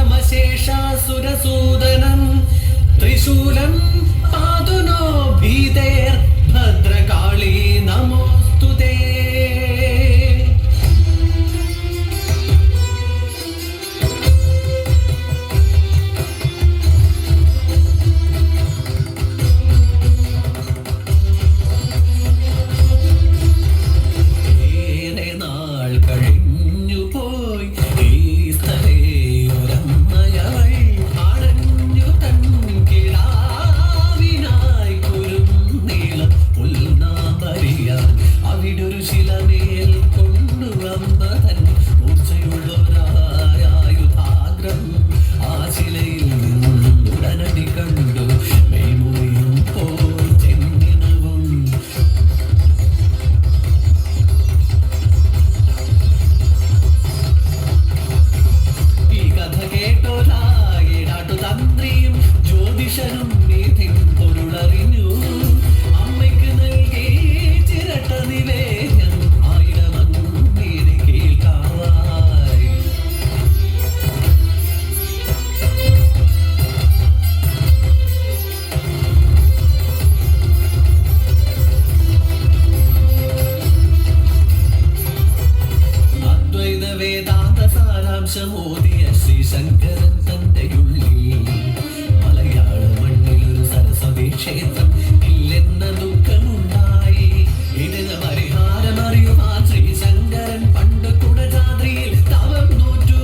പരമശേഷാസുരസൂദനം ത്രിശൂലം പാതുനോ ഭീതേ ഓതിയ ശങ്കരൻ തന്റെ ഉള്ളിൽ മലയാള മണ്ണിൽ ഒരു ക്ഷേത്രം ഇല്ലെന്ന ദുഃഖമുണ്ടായി. ഇതിന് പരിഹാരം അറിയുവാൻ ശങ്കരൻ പണ്ട് കുടജാദ്രിയിൽ തവം നൂറ്റു